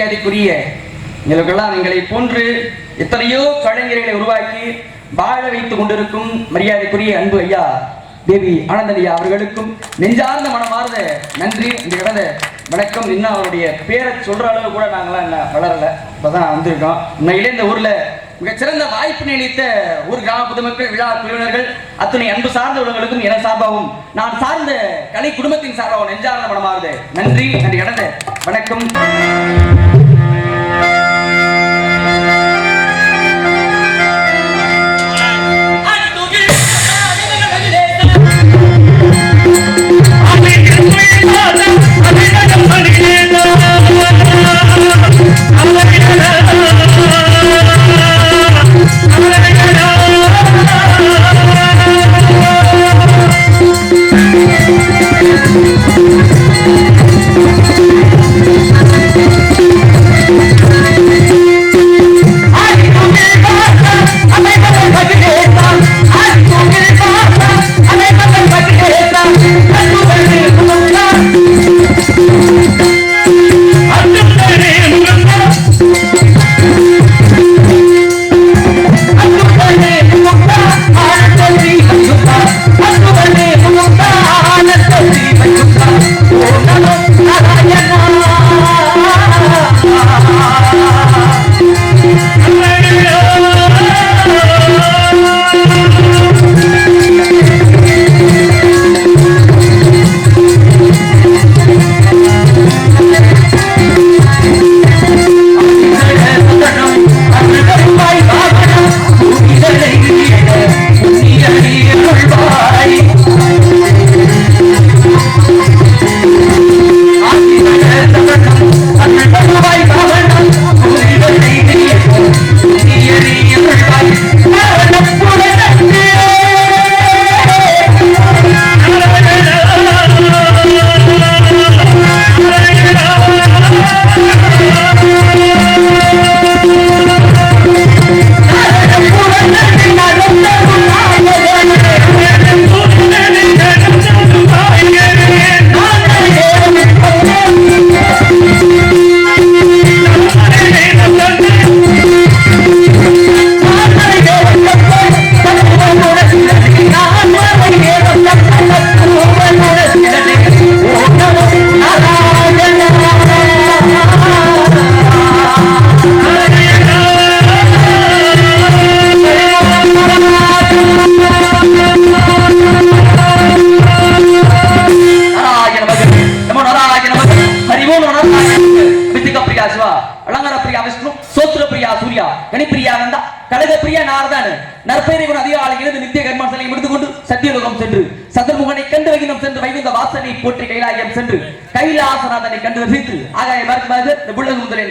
மரியாதைக்குரிய எங்களுக்கெல்லாம் எங்களை போன்று எத்தனையோ கலைஞர்களை உருவாக்கி வாழ வைத்துக் கொண்டிருக்கும் மரியாதைக்குரிய அன்பு ஐயா தேவி ஆனந்தனியா அவர்களுக்கும் நெஞ்சார்ந்த மனமார்ந்த நன்றி. இந்த கடந்த வணக்கம். இன்னும் அவருடைய பேரை சொல்ற அளவு கூட நாங்களாம் என்ன வளரல. இப்பதான் வந்திருக்கோம். உண்மையிலே இந்த ஊர்ல மிகச்சிறந்த வாய்ப்பு அளித்த ஊர் கிராம பொதுமக்கள் விழா குழுவினர்கள் அத்துணை அன்பு சார்ந்த உள்ளவர்களுக்கும் என சார்பாகவும் நான் சார்ந்த கலை குடும்பத்தின் சார்பாகவும் நெஞ்சார்ந்த மனமாறுது நன்றி நன்றி கடந்த வணக்கம் நாராயண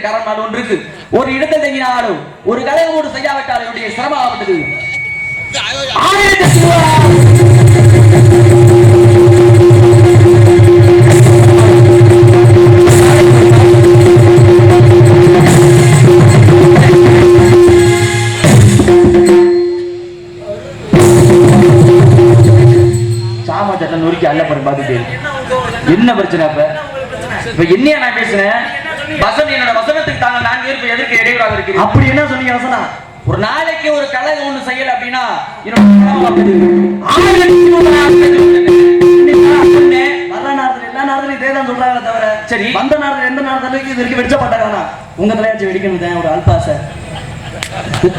புள்ளகு காரணம் காரணமாக ஒன்றுக்கு ஒரு இடத்தை தங்கினாலும் ஒரு கலகமோடு செய்யாவிட்டால் என்னுடைய சிரமம் ஆபத்தது ஆயிரத்தி சிவா நொறுக்கி அல்லப்பறம் பார்த்துட்டு என்ன பிரச்சனை அப்ப? இப்ப என்னையா நான் பேசுறேன்? வசனம் என்னோட வசனத்துக்கு தாங்க நான்கு பேருக்கு எதற்கு இடையூறாக இருக்கிறேன் அப்படி என்ன சொன்னீங்க வசனா ஒரு நாளைக்கு ஒரு கழகம் ஒண்ணு செய்யல அப்படின்னா சரி. வந்த நேரத்துல எந்த நேரத்துல இது வரைக்கும் வெடிச்ச மாட்டாங்க உங்க தலையாச்சும் வெடிக்கணும் தான் ஒரு அல்பாசை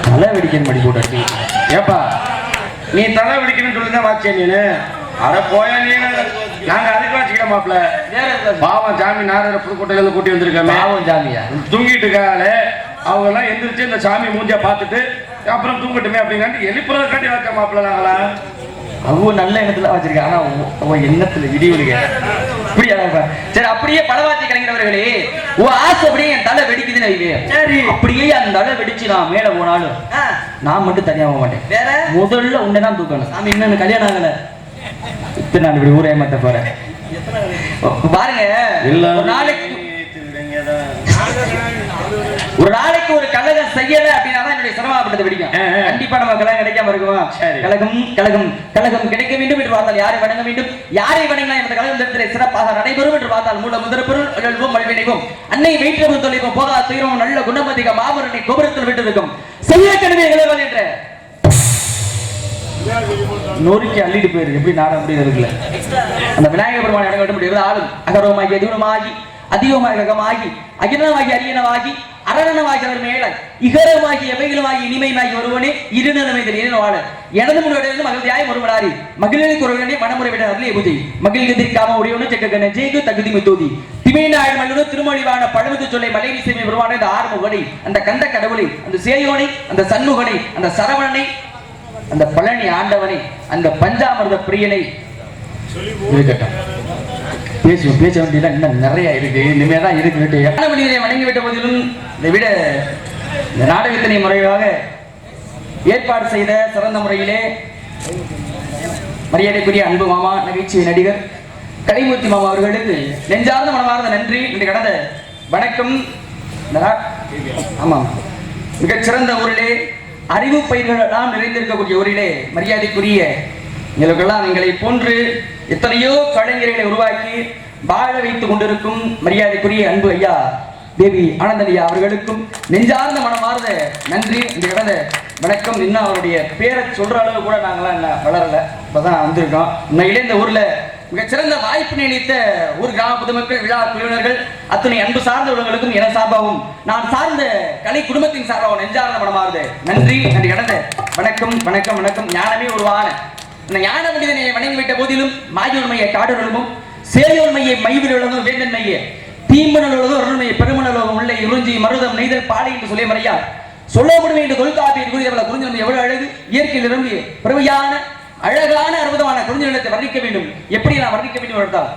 தலை வெடிக்கணும் படி ஏப்பா நீ தலை வெடிக்கணும்னு சொல்லி தான் வாச்சே நீனு. அட போயா நீ நாங்க அதுக்கு வச்சுக்கிற மாப்ள? பாவம் சாமி நாரத புதுக்கோட்டையில இருந்து கூட்டி வந்திருக்கோமே. பாவம் ஜாமியா தூங்கிட்டு இருக்காங்களே. அவங்க எல்லாம் எந்திரிச்சு இந்த சாமி மூஞ்சிய பார்த்துட்டு அப்புறம் தூங்கட்டுமே அப்படிங்காட்டி எழுப்புறதுக்காண்டி வச்ச மாப்பிள்ள நாங்களா? அவங்க நல்ல எண்ணத்துல வச்சிருக்காங்க. ஆனா உன் எண்ணத்துல இடி விழுக இப்படியா? சரி அப்படியே படவாத்தி கலைஞரவர்களே உன் ஆசை அப்படியே என் தலை வெடிக்குதுன்னு வைங்க சரி. அப்படியே அந்த தலை வெடிச்சு நான் மேல போனாலும் நான் மட்டும் தனியா போக மாட்டேன். வேற? முதல்ல உன்னை தான் தூக்கணும். சாமி இன்னும் கல்யாணம் ஆகல. இத்தனை நாள் இப்படி ஊரே ஏமாத்த போறேன். பாருங்க ஒரு நாளைக்கு ஒரு நாளைக்கு ஒரு கழகம் செய்யல அப்படின்னா என்னுடைய சிரமப்பட்டது பிடிக்கும். கண்டிப்பா நம்ம கழகம் கிடைக்காம இருக்குமா. கழகம் கழகம் கழகம் கிடைக்க வேண்டும் என்று பார்த்தால் யாரை வணங்க வேண்டும்? யாரை வணங்கினால் இந்த கழகம் இடத்திலே சிறப்பாக நடைபெறும் என்று பார்த்தால் மூல முதற் பொருள் அகழ்வும் மல்வினைவும் அன்னை வயிற்று தொலைவும் போகா துயரமும் நல்ல குணமதிக மாபரணி கோபுரத்தில் விட்டிருக்கும் செய்ய கடுமை என்ற. நொறுக்கி அள்ளிட்டு போயிருக்கு எப்படி நாடம் அப்படி இருக்குல்ல அந்த விநாயகர் பெருமான் இடம் கட்ட முடியாது ஆளும் அகரவமாகி அதிகமாகி அதிகமாக ரகமாகி அகிரணமாகி அரியனமாகி அரணனமாகி அவர் மேல இகரமாகி எவைகளுமாகி இனிமையுமாகி ஒருவனே இருநலமை தெரியும் வாழ. எனது முன்னாடி மகள் தியாயம் ஒருவனாரி மகிழ்நிலை குரவனே மனமுறை விட அருளே பூஜை. மகிழ்கதிர்க்காம உடையவனு செக்ககன ஜெயிக்கு தகுதி மித்தோதி. திமைநாள் மல்லு திருமொழிவான பழமுது சொல்லை மலை விசைமை வருவான இந்த ஆறுமுகனை அந்த கந்த கடவுளை அந்த சேயோனை அந்த சண்முகனை அந்த சரவணனை அந்த பழனி ஆண்டவனை அந்த பஞ்சாமிரத பிரியனை. இருக்கட்டும் பேசுவோம் பேச வேண்டியதான் இன்னும் நிறைய இருக்கு. இனிமே தான் இருக்கு ஞான மனிதனை வணங்கி விட்ட போதிலும் இதை விட இந்த நாடகத்தினை முறையாக ஏற்பாடு செய்த சிறந்த முறையிலே மரியாதைக்குரிய அன்பு மாமா நகைச்சுவை நடிகர் கலைமூர்த்தி மாமா அவர்களுக்கு நெஞ்சார்ந்த மனமார்ந்த நன்றி. இன்று கடந்த வணக்கம். ஆமாம். மிகச்சிறந்த ஊரிலே அறிவு பயிர்களெல்லாம் நிறைந்திருக்கக்கூடிய ஊரிலே மரியாதைக்குரிய எங்களுக்கெல்லாம் எங்களை போன்று எத்தனையோ கலைஞர்களை உருவாக்கி வாழ வைத்துக் கொண்டிருக்கும் மரியாதைக்குரிய அன்பு ஐயா தேவி ஆனந்தனியா அவர்களுக்கும் நெஞ்சார்ந்த மனமார்ந்த நன்றி. இந்த கடந்த வணக்கம். இன்னும் அவருடைய பேரை சொல்ற அளவு கூட நாங்களாம் இன்னும் வளரல. இப்பதான் வந்திருக்கோம். உண்மையிலே இந்த ஊர்ல மிகச்சிறந்த வாய்ப்பினை அளித்த ஊர் கிராம பொதுமக்கள் விழா குழுவினர்கள் அத்தனை அன்பு சார்ந்த உள்ளவர்களுக்கும் என சார்பாகவும் நான் சார்ந்த கலை குடும்பத்தின் சார்பாகவும் நெஞ்சார்ந்த மனமாறுது நன்றி நன்றி கடந்த வணக்கம் வணக்கம் வணக்கம். ஞானமே உருவான. இந்த ஞான மனிதனை வணங்கி விட்ட போதிலும் மாயோன்மையை காடுகளும் சேயோன்மையை மைவிலுள்ளதும் வேந்தன்மையே தீம்பனலுள்ளதும் அருள்மையை பெருமனலுள்ளதும் உள்ளே உறிஞ்சி மருதம் நெய்தல் பாலை என்று சொல்லிய மறையார் சொல்ல முடியும் என்று தொல்காப்பியில் கூறியவள குறிஞ்சி எவ்வளவு அழகு. இயற்கையில் நிரம்பிய பெருமையான அழகான அற்புதமான குறிஞ்சி நிலத்தை வர்ணிக்க வேண்டும். எப்படி நான் வர்ணிக்க வேண்டும் என்றால்?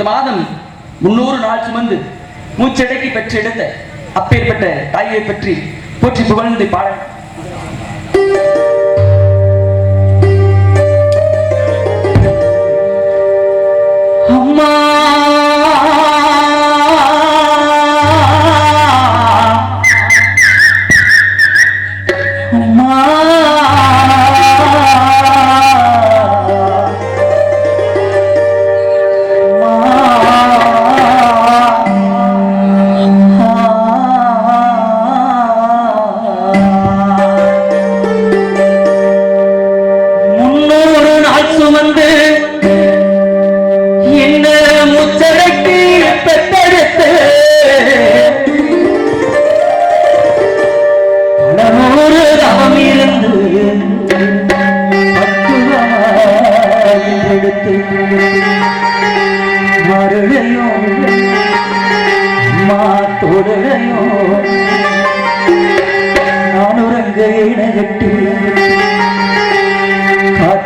பத்து மாதம் முன்னூறு நாள் சுமந்து மூச்சடக்கி பெற்றெடுத்த அப்பேற்பட்ட தாயை பற்றி போற்றி புகழ்ந்து பாட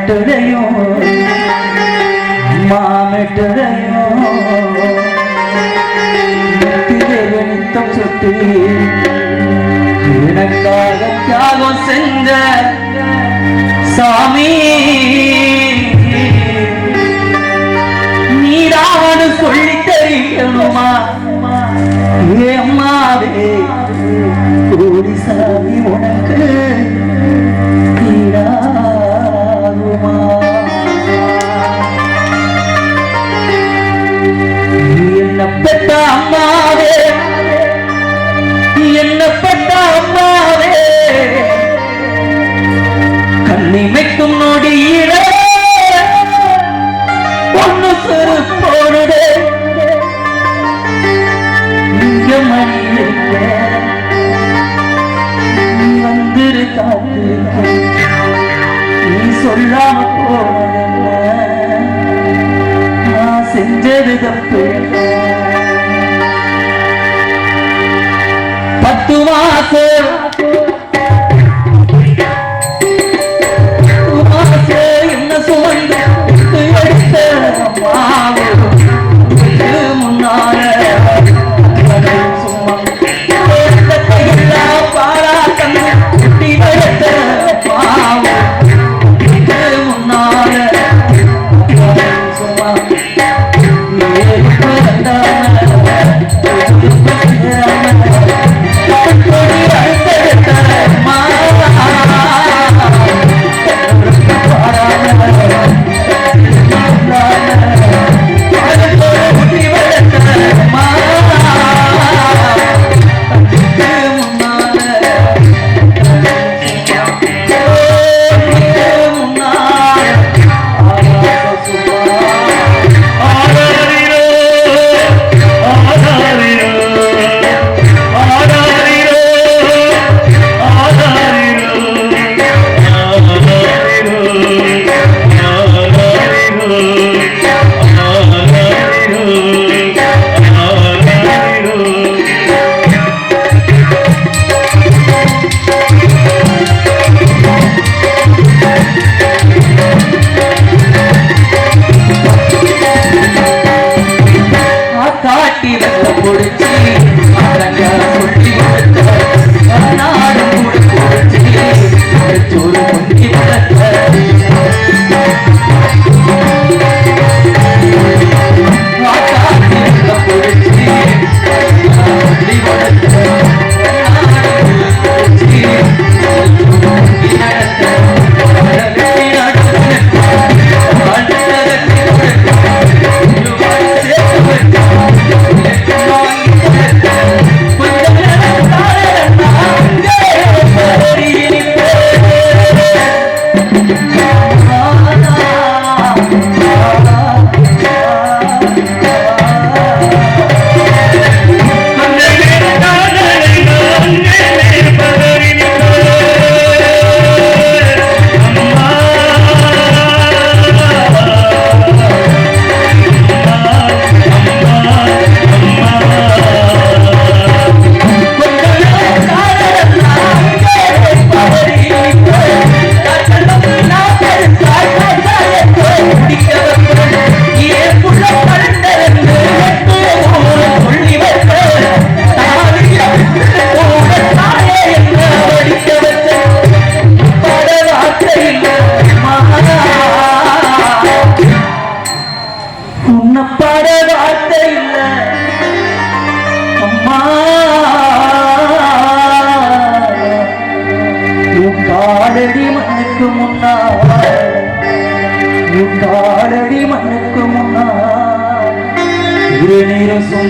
மெட்டதையோ அம்மா மெட்டதையோ நித்தம் சுட்டி எனக்காக தியாகம் செஞ்ச சாமி. நீராவது சொல்லி தெரியணுமா? ஏம்மாவே? கோடி சாமி உனக்கு. என்னப்பட்ட அம்மாவே? என்னப்பட்ட அம்மாவே? கண்ணிமைக்கும் நொடியே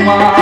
alma.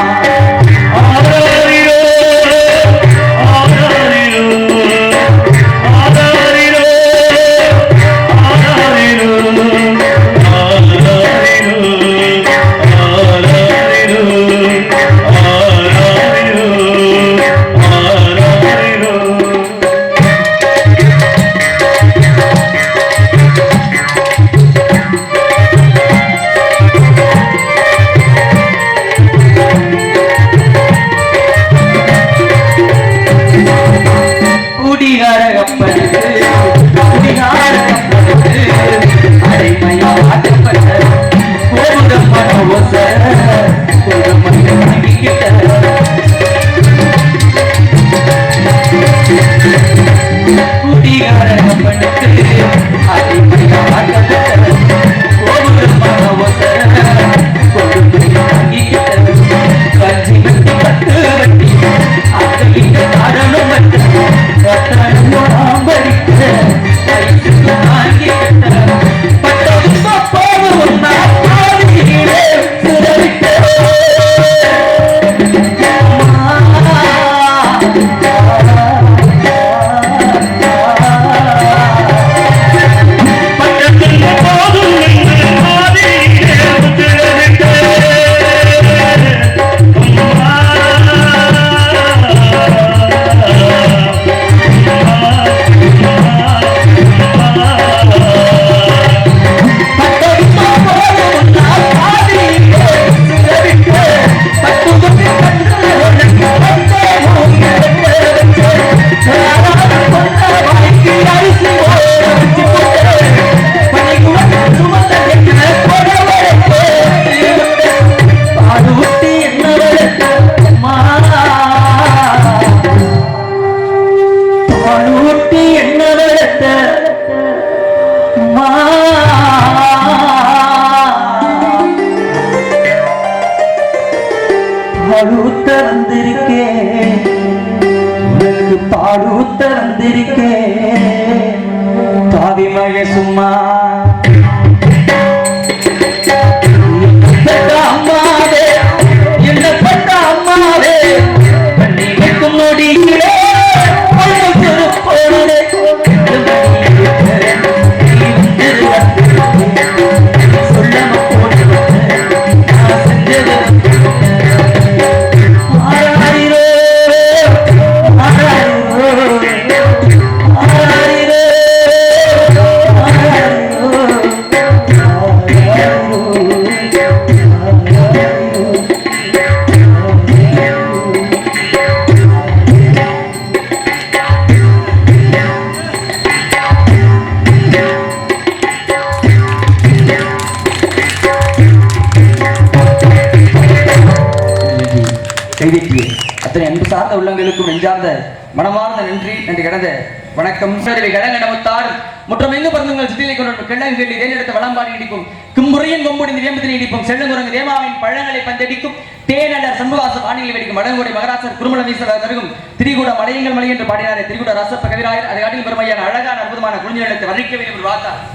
அத்தனை உள்ளங்களுக்கும் நெஞ்சார்ந்த மனமார்ந்த நன்றி நன்றி கடந்த வணக்கம். சரிவை கடங்க நமத்தார் முற்றம் எங்கு பறந்துங்கள் சித்திலை கொண்டு கிழங்குகள் இதேனெடுத்த வளம்பாடி இடிக்கும் கும்புறையின் கொம்புடிந்து வேம்பத்தில் இடிக்கும் செல்லுங்குரங்கு தேமாவின் பழங்களை பந்தடிக்கும். தேனடர் சம்புவாச வானிலை வெடிக்கும். மடங்குடை மகராசர் குருமல வீசர் தருகும். திரிகூட மலையங்கள் மலை என்று பாடினாரே. திரிகூட ரசப்ப கவிராயர். அதை காட்டில் பெருமையான அழகான அற்புதமான குழந்தை நிலத்தை வர்ணிக்க வேண்டும் என்று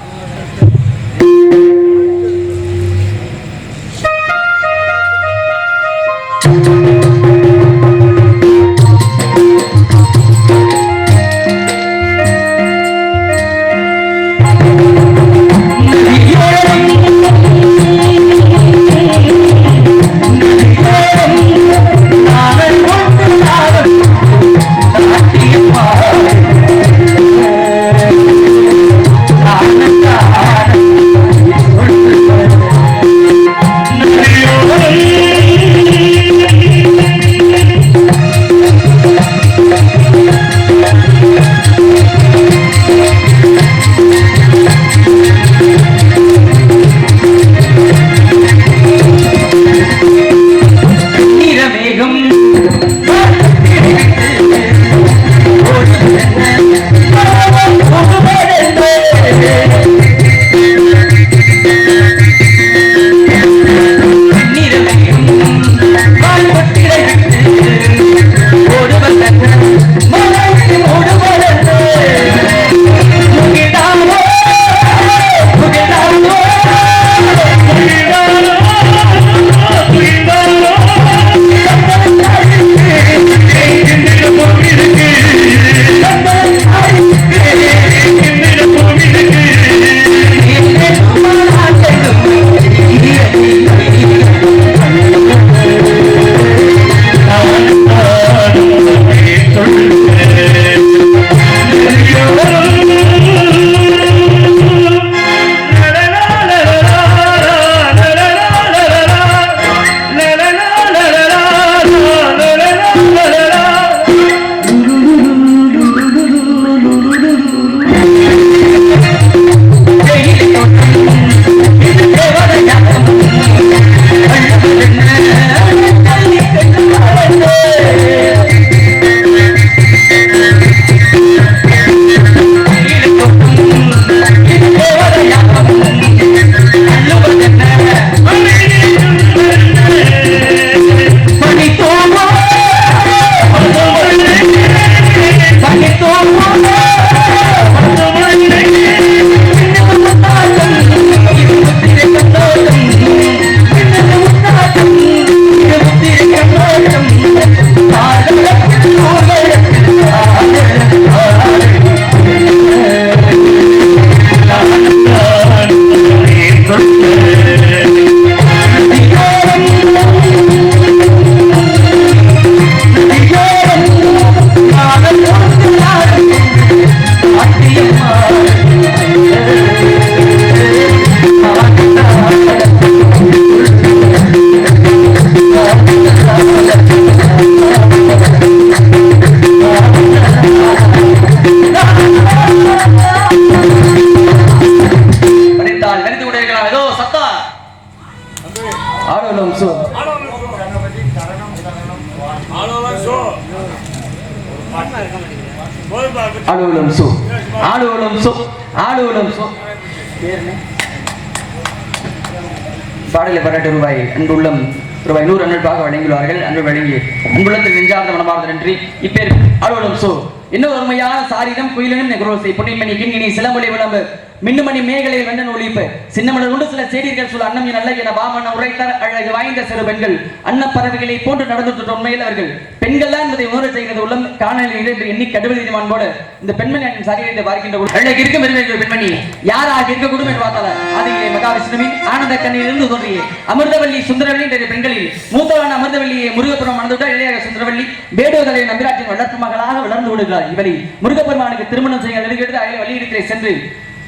அன்புள்ளம் ரூபாய் நூறு அன்புக்காக வழங்கியுள்ளார்கள். அன்பு வழங்கி அன்புள்ளத்தில் நெஞ்சார்ந்த மனமார்ந்த நன்றி. இப்பேர் அலுவலம் சோ இன்னும் உண்மையான சாரிடம் குயிலனும் நெக்ரோசை பொன்னிமணி கிண்ணினி சிலம்பொலி விளம்பு. மின்னுமணி மேகலை வெண்ணன் ஒழிப்பு சின்னமலர் உண்டு சில செய்திகள் சொல்ல அன்னம் நல்ல என வாமன உரைத்தார் அழகு வாய்ந்த சிறு பெண்கள். அன்ன பறவைகளை போன்று நடந்துட்டு உண்மையில் அவர்கள் பெண்கள் தான் என்பதை உணர செய்கிறது உள்ளம் காணலில் எண்ணி கடுவதி மாண்போடு. இந்த பெண்மணி சாரியத்தை பார்க்கின்ற அழகு இருக்கும் பெருமை பெண்மணி யாராக இருக்கக்கூடும் என்று பார்த்தால ஆதிகளை மகாவிஷ்ணுவின் ஆனந்த கண்ணிலிருந்து தோன்றிய. அமிர்தவல்லி சுந்தரவல்லி என்ற பெண்களில் மூத்தவன் அமிர்தவல்லியை முருகப்புறம் மணந்துவிட்டால் இளைய சுந்தரவல்லி வேடுவதலை நம்பிராட்டின் வளர்ப்பு மகளாக வளர்ந்து விடுகிறார் இவரை முருகப்பெருமானுக்கு திருமணம் செய்ய நெருங்கெடுத்து அயல வழியிடத்திலே சென்று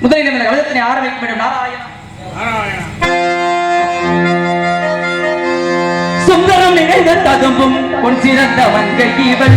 முதலில் இந்த கவலத்தினை ஆரம்பிக்க வேண்டும். நாராயணா. சுந்தரம் நிறைந்த ததும்பும் உன் சிறந்த வங்கை இவன்